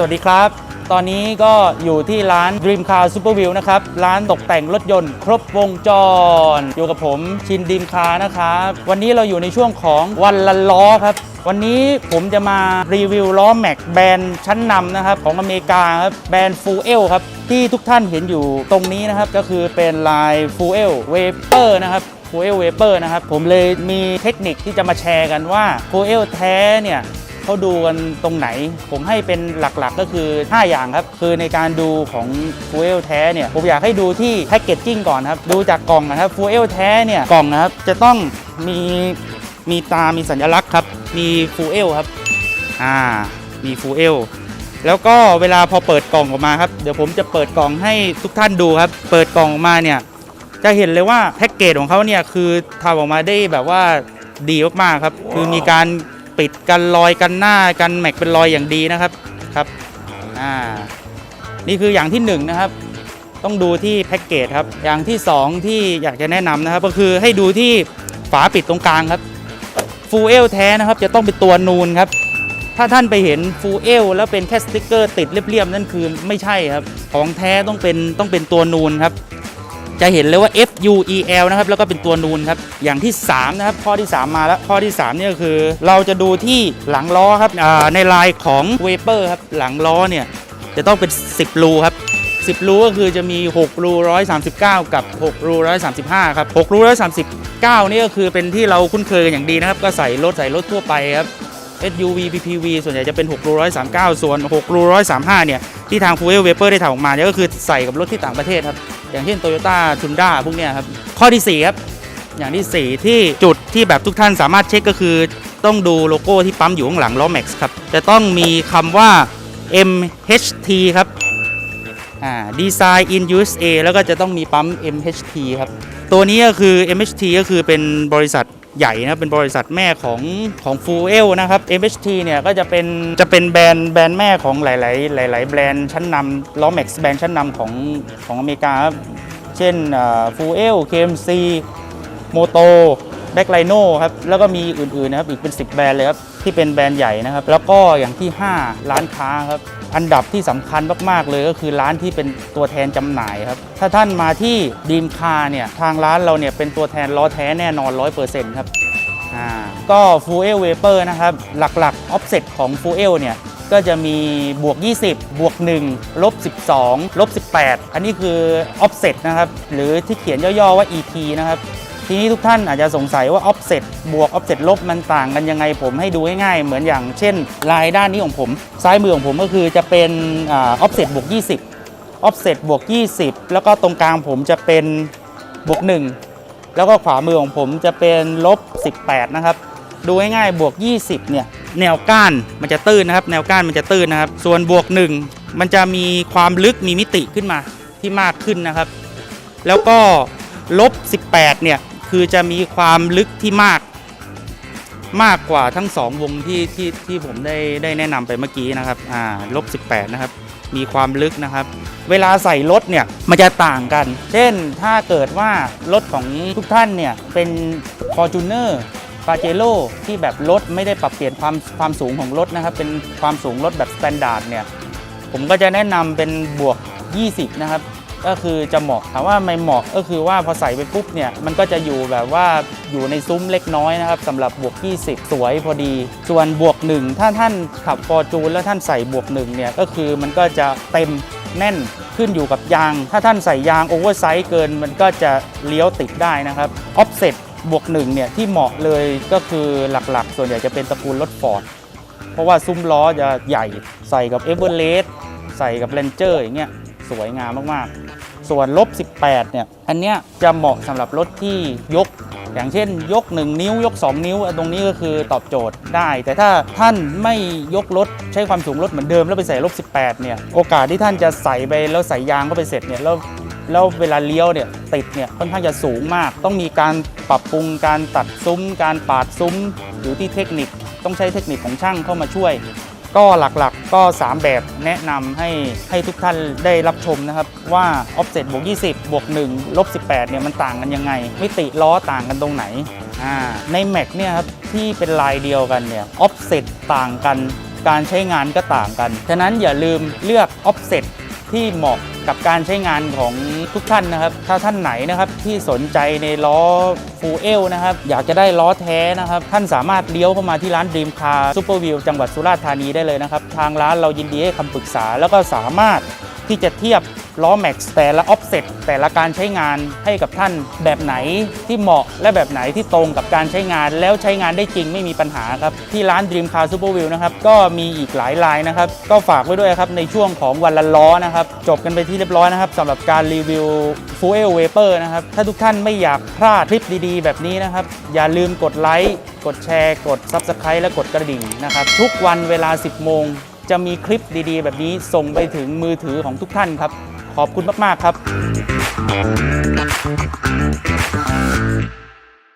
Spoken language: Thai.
สวัสดีครับ ตอนนี้ก็อยู่ที่ร้าน Dream Car Super View นะครับ ร้านตกแต่งรถยนต์ ครบวงจร อยู่กับผมชินดีมคาร์นะครับ วันนี้เราอยู่ในช่วงของวันละล้อครับ วันนี้ผมจะมารีวิวล้อแม็กแบรนด์ชั้นนำนะครับ ของอเมริกาครับ แบรนด์ฟูเอลครับ ที่ทุกท่านเห็นอยู่ตรงนี้นะครับ ก็คือเป็นลายฟูเอลเวเปอร์นะครับฟูเอลเวเปอร์นะครับ ผมเลยมีเทคนิคที่จะมาแชร์กันว่าฟูเอลแท้เนี่ย เขาดูกันตรงไหน ผมให้เป็นหลักๆก็คือ 5 อย่างครับ คือในการดูของฟูเอลแท้เนี่ยผมอยากให้ดูที่แพคเกจจิ้งก่อนครับ ดูจากกล่องนะครับฟูเอลแท้เนี่ยกล่องนะครับจะต้องมีมีตา มีสัญลักษณ์ครับ มีฟูเอลครับ อ่า มีฟูเอล แล้วก็เวลาพอเปิดกล่องออกมาครับ เดี๋ยวผมจะเปิดกล่องให้ทุกท่านดูครับ เปิดกล่องออกมาเนี่ย จะเห็นเลยว่าแพ็กเกจของเขาเนี่ยคือทำออกมาได้แบบว่าดีมากๆครับ คือมีการ ปิดกันรอยกันหน้ากันแม็กเป็นรอยอย่างดีนะครับครับอ่านี่คืออย่างที่หนึ่งนะครับ ต้องดูที่แพ็กเกจครับ อย่างที่สองที่อยากจะแนะนำนะครับ ก็คือให้ดูที่ฝาปิดตรงกลางครับฟูเอลแท้นะครับจะต้องเป็นตัวนูนครับถ้าท่านไปเห็นฟูเอลแล้วเป็นแค่สติกเกอร์ติดเรียบๆนั่นคือไม่ใช่ครับ ของแท้ต้องเป็นต้องเป็นตัวนูนครับ จะเห็นเลยว่า F U E L นะครับแล้วก็เป็นตัวนูนครับอย่างที่ 3 นะครับ ข้อที่ 3 มาแล้ว ข้อที่ 3 เนี่ยก็คือ เราจะดูที่หลังล้อครับในลายของเวเปอร์ครับหลังล้อเนี่ยจะต้องเป็น 10 รูครับ10 รูก็คือจะมี 6 รู 139 กับ 6 รู 135 ครับ 6 รู 139 นี่ก็คือเป็นที่เราคุ้นเคยกันอย่างดีนะครับ ก็ใส่รถใส่รถทั่วไปครับ SUV PPV ส่วนใหญ่จะเป็น 6 รู 139 ส่วน 6 รู 135 เนี่ย ที่ทาง Fuel Vapor ได้ทำออกมาเนี่ยก็คือใส่กับรถที่ต่างประเทศครับ อย่างเช่น Toyota Tundra พวกเนี้ยครับ ข้อที่ 4 ครับ อย่างที่ 4 ที่จุดที่แบบทุกท่านสามารถเช็คก็คือ ต้องดูโลโก้ที่ปั๊มอยู่ข้างหลังล้อ Max ครับ จะต้องมีคำว่า MHT ครับอ่า Design in USA แล้วก็จะต้องมีปั๊ม MHT ครับ ตัวนี้ก็คือ MHT ก็คือเป็นบริษัทใหญ่นะครับเป็นบริษัทแม่ของของฟูเอลนะครับ MHT เนี่ยก็จะเป็นจะเป็นแบรนด์แบรนด์แม่ของหลาย ๆ หลาย ๆ แบรนด์ชั้นนำล้อแม็กซ์แบรนด์ชั้นนำของของอเมริกาครับเช่นฟูเอลเคมซีโมโต แบ็คไลโน่ครับแล้วก็มีอื่นๆนะครับอีกเป็น 10 แบรนด์เลยครับที่เป็นแบรนด์ใหญ่นะครับแล้วก็อย่างที่ 5 ร้านค้าครับอันดับที่สำคัญมากๆเลยก็คือร้านที่เป็นตัวแทนจำหน่ายครับถ้าท่านมาที่ดีมคาเนี่ยทางร้านเราเนี่ยเป็นตัวแทนล้อแท้แน่นอน100%ครับอ่าก็ Fuel Vapor นะครับหลักๆ Offset ของ Fuel เนี่ยก็จะมีบวก 20 บวก 1 ลบ 12 ลบ 18 อันนี้คือ Offset นะครับ หรือที่เขียนย่อ ๆ ว่า EP นะครับ ทีนี้ทุกท่านอาจจะสงสัยว่า offset บวก offset ลบมันต่างกันยังไงผมให้ดูง่ายๆ เหมือนอย่างเช่น ลายด้านนี้ของผม ซ้ายมือของผมก็คือจะเป็นอ่า offset บวก 20 offset บวก 20 แล้วก็ตรงกลางผมจะเป็นบวก 1 แล้วก็ขวามือของผมจะเป็นลบ 18 นะครับ ดูง่ายๆ บวก 20 เนี่ย แนวก้านมันจะตื้นนะครับ แนวก้านมันจะตื้นนะครับ ส่วนบวก 1 มันจะมีความลึกมีมิติขึ้นมาที่มากขึ้นนะครับ แล้วก็ลบ 18 เนี่ย คือจะมีความลึกที่มากมากกว่าทั้ง 2 วงที่ที่ที่ผมได้ได้แนะนำไปเมื่อกี้นะครับอ่าลบ18 นะครับ มีความลึกนะครับ เวลาใส่รถเนี่ยมันจะต่างกัน เช่นถ้าเกิดว่ารถของทุกท่านเนี่ยเป็น Fortuner ปาเจโ o ที่แบบรถไม่ได้ปรับเปลี่ยนความความสูงของรถนะครับ เป็นความสูงรถแบบสแตนดาร์ดเนี่ยผมก็จะแนะนำเป็นบวก 20 นะครับ ก็คือจะเหมาะถามว่าไม่เหมาะก็คือว่าพอใส่ไปปุ๊บเนี่ยมันก็จะอยู่แบบว่าอยู่ในซุ้มเล็กน้อยนะครับสำหรับบวก 20 สวยพอดี ส่วนบวก 1 ถ้าท่านขับฟอร์จูนแล้วท่านใส่บวก1เนี่ยก็คือมันก็จะเต็มแน่นขึ้นอยู่กับยาง ถ้าท่านใส่ยางโอเวอร์ไซส์เกิน มันก็จะเลี้ยวติดได้นะครับออฟเซ็ตบวก1เนี่ยที่เหมาะเลยก็คือหลักๆ ส่วนใหญ่จะเป็นตระกูลรถฟอร์ดเพราะว่าซุ้มล้อจะใหญ่ใส่กับเอเวอเรสต์ใส่กับ r รนเจอร์อย่างเงี้ยสวยงามมาก ๆ ส่วนลบ 18 เนี่ย อันเนี้ยจะเหมาะสำหรับรถที่ยก อย่างเช่น ยก 1 นิ้วยก 2 นิ้ว ตรงนี้ก็คือตอบโจทย์ได้ แต่ถ้าท่านไม่ยกรถใช้ความสูงรถเหมือนเดิมแล้วไปใส่ลบ 18 เนี่ย โอกาสที่ท่านจะใส่ไปแล้วใส่ยางเข้าไปเสร็จเนี่ยแล้วแล้วเวลาเลี้ยวเนี่ยติดเนี่ยค่อนข้างจะสูงมาก ต้องมีการปรับปรุงการตัดซุ้ม การปาดซุ้ม อยู่ที่เทคนิค ต้องใช้เทคนิคของช่างเข้ามาช่วย ก็หลักๆก็ 3 แบบแนะนำให้ให้ทุกท่านได้รับชมนะครับ ว่า offset บวก20 บวก1ลบ18เนี่ยมันต่างกันยังไง มิติล้อต่างกันตรงไหนอ่าใน Mac เนี่ยครับที่เป็นลายเดียวกันเนี่ย offset ต่างกัน การใช้งานก็ต่างกัน ฉะนั้นอย่าลืมเลือก offset ที่เหมาะกับการใช้งานของทุกท่านนะครับ ถ้าท่านไหนนะครับที่สนใจในล้อฟูเอลนะครับ อยากจะได้ล้อแท้นะครับ ท่านสามารถเลี้ยวเข้ามาที่ร้าน Dream Car Super View จังหวัดสุราษฎร์ธานีได้เลยนะครับ ทางร้านเรายินดีให้คำปรึกษา แล้วก็สามารถที่จะเทียบ ล้อแม็กซ์แต่ละออฟเซตแต่ละการใช้งานให้กับท่านแบบไหนที่เหมาะและแบบไหนที่ตรงกับการใช้งาน แล้วใช้งานได้จริงไม่มีปัญหาครับ ที่ร้าน Dream Car Super View นะครับ ก็มีอีกหลายลายนะครับ ก็ฝากไว้ด้วยครับในช่วงของวันละล้อนะครับ จบกันไปที่เรียบร้อยนะครับสำหรับการรีวิว Fuel Vapor นะครับ ถ้าทุกท่านไม่อยากพลาดคลิปดีๆ แบบนี้นะครับ อย่าลืมกดไลค์กดแชร์ กด Subscribe และกดกระดิ่งนะครับทุกวันเวลา 10 โมงจะมีคลิปดีๆ แบบนี้ส่งไปถึงมือถือของทุกท่านครับ ขอบคุณมาก ๆ ครับ